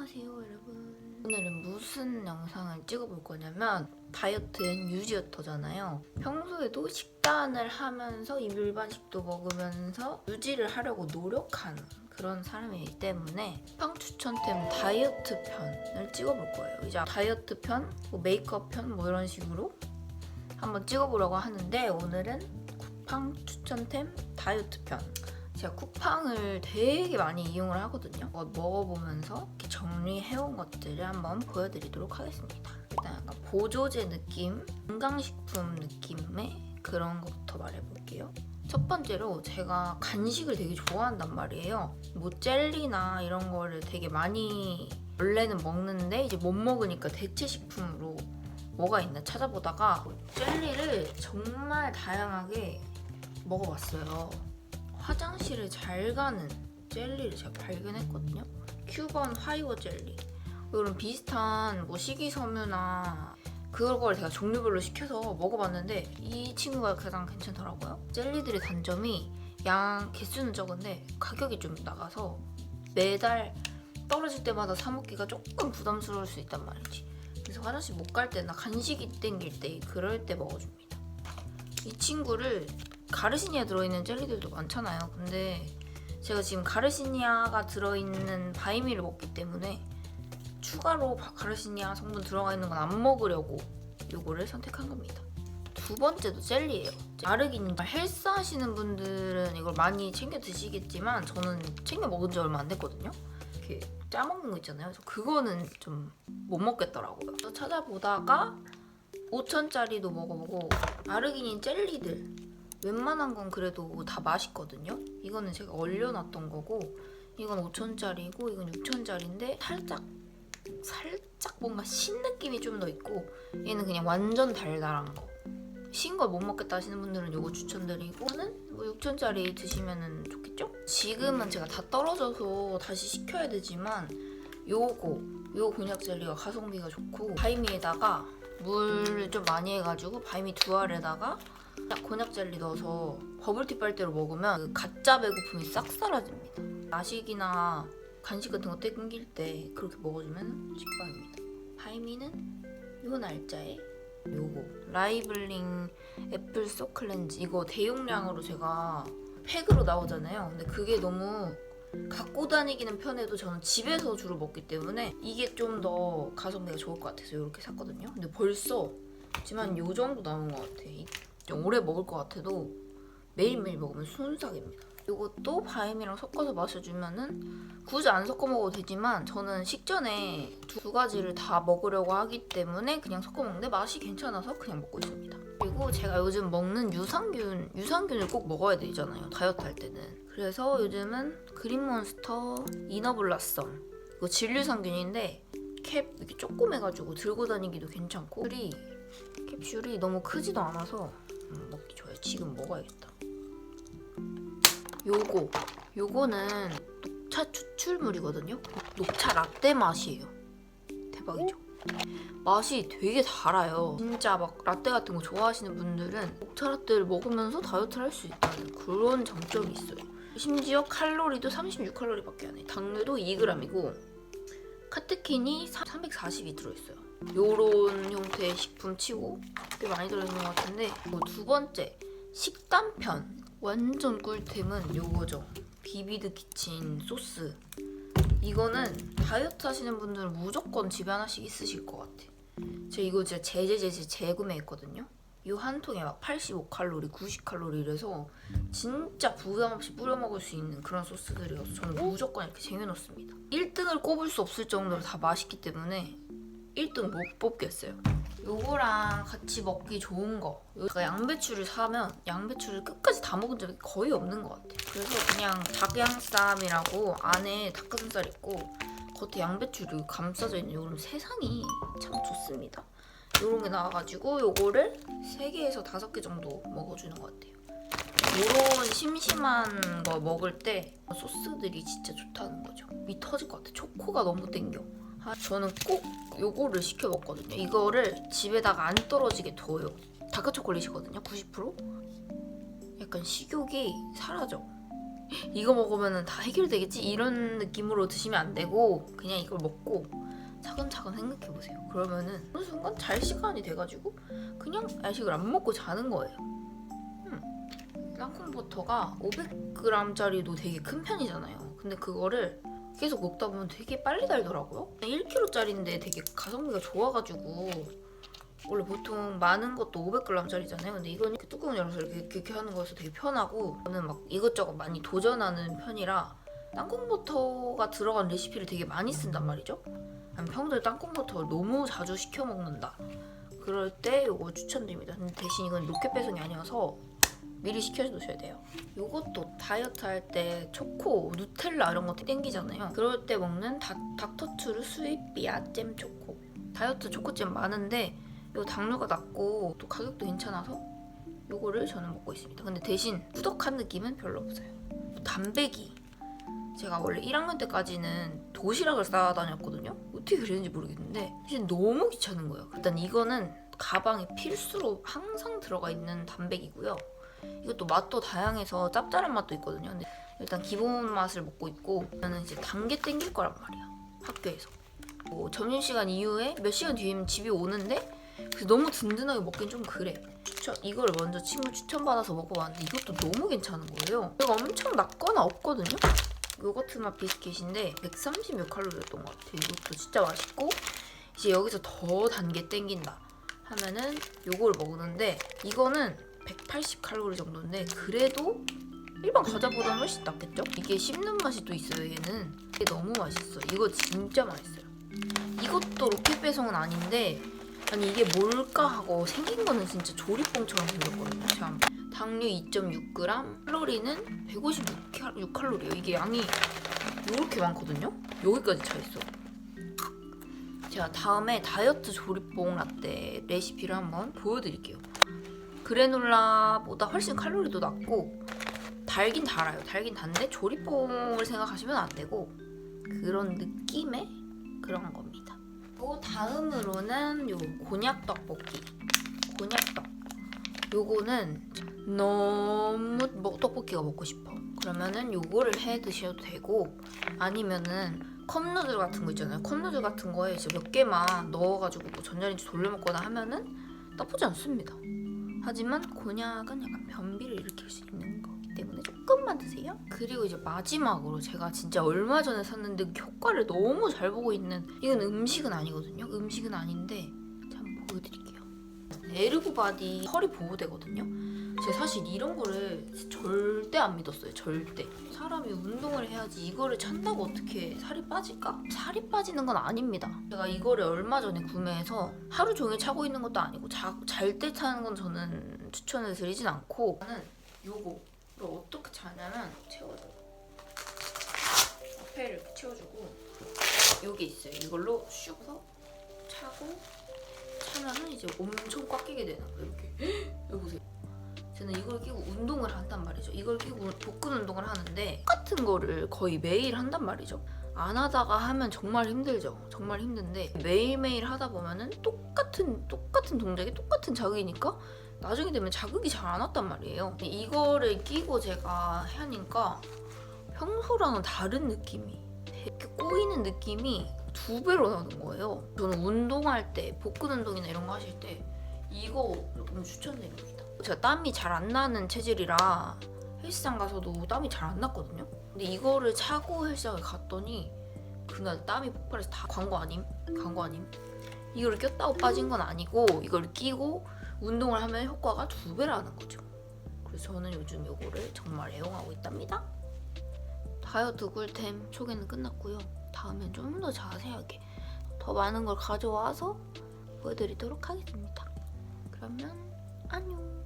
안녕하세요 여러분. 오늘은 무슨 영상을 찍어볼 거냐면 다이어트 앤 유지어터잖아요. 평소에도 식단을 하면서 이 일반식도 먹으면서 유지를 하려고 노력하는 그런 사람이기 때문에 팡 추천템 다이어트 편을 찍어볼 거예요. 이제 다이어트 편, 뭐 메이크업 편 뭐 이런 식으로 한번 찍어보려고 하는데 오늘은 쿠팡 추천템 다이어트 편 제가 쿠팡을 되게 많이 이용을 하거든요. 어, 먹어보면서 정리해온 것들을 한번 보여드리도록 하겠습니다. 일단 약간 보조제 느낌, 건강식품 느낌의 그런 것부터 말해볼게요. 첫 번째로 제가 간식을 되게 좋아한단 말이에요. 뭐 젤리나 이런 거를 되게 많이 원래는 먹는데 이제 못 먹으니까 대체 식품으로 뭐가 있나 찾아보다가 젤리를 정말 다양하게 먹어봤어요. 화장실을 잘 가는 젤리를 제가 발견했거든요. 큐번 화이워 젤리. 이런 비슷한 뭐 식이섬유나 그걸 제가 종류별로 시켜서 먹어봤는데 이 친구가 가장 괜찮더라고요. 젤리들의 단점이 양 개수는 적은데 가격이 좀 나가서 매달 떨어질 때마다 사 먹기가 조금 부담스러울 수 있단 말이지. 그래서 화장실 못 갈 때나 간식이 땡길 때 그럴 때 먹어줍니다. 이 친구를 가르시니아 들어있는 젤리들도 많잖아요. 근데 제가 지금 가르시니아가 들어있는 바이미를 먹기 때문에 추가로 바- 가르시니아 성분 들어가 있는 건 안 먹으려고 이거를 선택한 겁니다. 두 번째도 젤리예요. 아르기닌 헬스 하시는 분들은 이걸 많이 챙겨 드시겠지만 저는 챙겨 먹은 지 얼마 안 됐거든요. 이렇게 짜먹는 거 있잖아요. 그래서 그거는 좀 못 먹겠더라고요. 찾아보다가 5천짜리도 먹어보고 아르기닌 젤리들 웬만한 건 그래도 다 맛있거든요. 이거는 제가 얼려놨던 거고 이건 5천짜리고 이건 6천짜리인데 살짝 살짝 뭔가 신 느낌이 좀 더 있고 얘는 그냥 완전 달달한 거. 신 걸 못 먹겠다 하시는 분들은 이거 추천드리고 저는 뭐 6천짜리 드시면 좋겠죠? 지금은 제가 다 떨어져서 다시 시켜야 되지만 요거 요 곤약 젤리가 가성비가 좋고 바이미에다가 물을 좀 많이 해가지고 바이미 두 알에다가 딱 곤약 젤리 넣어서 버블티 빨대로 먹으면 그 가짜 배고픔이 싹 사라집니다. 야식이나 간식 같은 거 땡길 때 그렇게 먹어주면 식빵입니다. 바이미는 요 날짜에 요거 라이블링 애플 소클렌즈 이거 대용량으로 제가 팩으로 나오잖아요. 근데 그게 너무 갖고 다니기는 편해도 저는 집에서 주로 먹기 때문에 이게 좀 더 가성비가 좋을 것 같아서 이렇게 샀거든요. 근데 벌써 한요 정도 남은 것 같아. 이- 좀 오래 먹을 것 같아도 매일매일 먹으면 순삭입니다. 이것도 바임이랑 섞어서 마셔주면은 굳이 안 섞어 먹어도 되지만 저는 식전에 두 가지를 다 먹으려고 하기 때문에 그냥 섞어 먹는데 맛이 괜찮아서 그냥 먹고 있습니다. 그리고 제가 요즘 먹는 유산균, 유산균을 꼭 먹어야 되잖아요. 다이어트 할 때는. 그래서 요즘은 그린몬스터 이너블라썸 이거 진류산균인데 캡 이렇게 조그매가지고 들고 다니기도 괜찮고 캡슐이 너무 크지도 않아서 음, 먹기 좋아요. 지금 먹어야겠다. 요거 요거는 녹차 추출물이거든요. 녹차 라떼 맛이에요. 대박이죠. 맛이 되게 달아요. 진짜 막 라떼 같은 거 좋아하시는 분들은 녹차 라떼를 먹으면서 다이어트를 할 수 있다는 그런 장점이 있어요. 심지어 칼로리도 36칼로리밖에 안 해. 당류도 2g이고 카테킨이 340이 들어있어요. 요런 형태의 식품 치고 꽤 많이 들어있는 것 같은데 그리고 두 번째 식단편 완전 꿀템은 요거죠. 비비드 키친 소스. 이거는 다이어트 하시는 분들은 무조건 집에 하나씩 있으실 것 같아. 제가 이거 진짜 제제제제 재구매했거든요. 이 한 통에 막 85칼로리, 90칼로리 이래서 진짜 부담 없이 뿌려 먹을 수 있는 그런 소스들이어서 저는 무조건 이렇게 쟁여놓습니다. 1등을 꼽을 수 없을 정도로 다 맛있기 때문에 1등 못 뽑겠어요. 요거랑 같이 먹기 좋은 거. 제가 양배추를 사면 양배추를 끝까지 다 먹은 적이 거의 없는 것 같아요. 그래서 그냥 닭양쌈이라고 안에 닭가슴살 있고 겉에 양배추를 감싸져 있는 요런 세상이 참 좋습니다. 요런 게 나와가지고 요거를 3개에서 5개 정도 먹어주는 것 같아요. 요런 심심한 거 먹을 때 소스들이 진짜 좋다는 거죠. 미 터질 것 같아. 초코가 너무 땡겨. 아, 저는 꼭 요거를 시켜 먹거든요. 이거를 집에다가 안 떨어지게 둬요. 다크 초콜릿이거든요. 90%. 약간 식욕이 사라져. 이거 먹으면 다 해결되겠지 이런 느낌으로 드시면 안 되고 그냥 이걸 먹고 차근차근 생각해 보세요. 그러면은 어느 순간 잘 시간이 돼가지고 그냥 야식을 안 먹고 자는 거예요. 음. 땅콩 버터가 500g짜리도 되게 큰 편이잖아요. 근데 그거를 계속 먹다 보면 되게 빨리 달더라고요. 1kg짜리인데 되게 가성비가 좋아가지고 원래 보통 많은 것도 500g짜리잖아요. 근데 이건 이렇게 뚜껑 열어서 이렇게, 이렇게 하는 거여서 되게 편하고 저는 막 이것저것 많이 도전하는 편이라 땅콩버터가 들어간 레시피를 되게 많이 쓴단 말이죠. 평소에 땅콩버터를 너무 자주 시켜 먹는다. 그럴 때 이거 추천드립니다. 대신 이건 로켓 배송이 아니어서 미리 시켜두셔야 돼요. 이것도 다이어트 할 때 초코, 누텔라 이런 거 땡기잖아요. 그럴 때 먹는 닥, 닥터투르 스윗 비아 잼 초코. 다이어트 초코잼 많은데 이거 당류가 낮고 또 가격도 괜찮아서 이거를 저는 먹고 있습니다. 근데 대신 꾸덕한 느낌은 별로 없어요. 단백이 제가 원래 1학년 때까지는 도시락을 싸다녔거든요. 어떻게 그랬는지 모르겠는데 이제 너무 귀찮은 거예요. 일단 이거는 가방에 필수로 항상 들어가 있는 단백이고요. 이것도 맛도 다양해서 짭짤한 맛도 있거든요. 근데 일단 기본 맛을 먹고 있고 저는 이제 단 게 땡길 거란 말이야. 학교에서. 뭐 점심시간 이후에 몇 시간 뒤면 집이 오는데 너무 든든하게 먹긴 좀 그래. 저 이거를 먼저 친구 추천받아서 먹어봤는데 이것도 너무 괜찮은 거예요. 이거 엄청 낮거나 없거든요. 요거트 맛 비스킷인데 130몇 칼로리였던 것 같아요. 이것도 진짜 맛있고 이제 여기서 더 단 게 땡긴다 하면은 요걸 먹는데 이거는 180 칼로리 정도인데 그래도 일반 과자보다는 훨씬 낫겠죠? 이게 씹는 맛이 또 있어요 얘는. 이게 너무 맛있어 이거 진짜 맛있어요. 이것도 로켓 배송은 아닌데 아니 이게 뭘까 하고 생긴 거는 진짜 조립봉처럼 생겼거든요 참 당류 2.6g 칼로리는 156칼로리예요. 이게 양이 이렇게 많거든요? 여기까지 차 있어. 제가 다음에 다이어트 조립봉 라떼 레시피를 한번 보여드릴게요 그래놀라보다 훨씬 칼로리도 낮고 달긴 달아요. 달긴 단데 조리뽕을 생각하시면 안 되고 그런 느낌의 그런 겁니다. 또 다음으로는 요 곤약 떡볶이. 곤약 떡. 요거는 너무 뭐 떡볶이가 먹고 싶어. 그러면은 요거를 해 드셔도 되고 아니면은 컵누들 같은 거 있잖아요. 컵누들 같은 거에 이제 몇 개만 넣어가지고 뭐 전자레인지 돌려 먹거나 하면은 나쁘지 않습니다. 하지만 곤약은 약간 변비를 일으킬 수 있는 거기 때문에 조금만 드세요. 그리고 이제 마지막으로 제가 진짜 얼마 전에 샀는데 그 효과를 너무 잘 보고 있는 이건 음식은 아니거든요. 음식은 아닌데 한번 보여드릴게요. 에르고 바디 허리 보호대거든요. 제가 사실 이런 거를 절대 안 믿었어요. 절대. 사람이 운동을 해야지 이거를 찬다고 어떻게 살이 빠질까? 살이 빠지는 건 아닙니다. 제가 이거를 얼마 전에 구매해서 하루 종일 차고 있는 것도 아니고 잘 때 차는 건 저는 추천을 드리진 않고 저는 요거 를 어떻게 차냐면 채워줘요. 앞에 이렇게 채워주고 여기 있어요. 이걸로 슉서 차고 차면은 이제 엄청 꽉 끼게 되는 거예요. 이렇게 여기 보세요. 저는 이걸 끼고 운동을 한단 말이죠. 이걸 끼고 복근 운동을 하는데 똑같은 거를 거의 매일 한단 말이죠. 안 하다가 하면 정말 힘들죠. 정말 힘든데 매일매일 하다 보면은 똑같은 똑같은 동작이 똑같은 자극이니까 나중에 되면 자극이 잘 안 왔단 말이에요. 이거를 끼고 제가 하니까 평소랑은 다른 느낌이 이렇게 꼬이는 느낌이 두 배로 나는 거예요. 저는 운동할 때 복근 운동이나 이런 거 하실 때 이거 너무 추천드립니다. 제가 땀이 잘 안 나는 체질이라 헬스장 가서도 땀이 잘 안 났거든요. 근데 이거를 차고 헬스장을 갔더니 그날 땀이 폭발해서 다 광고 아님? 광고 아님? 이거를 꼈다고 빠진 건 아니고 이걸 끼고 운동을 하면 효과가 두 배라는 거죠. 그래서 저는 요즘 이거를 정말 애용하고 있답니다. 다이어트 꿀템 초기는 끝났고요. 다음엔 좀 더 자세하게 더 많은 걸 가져와서 보여드리도록 하겠습니다. 그러면 안녕.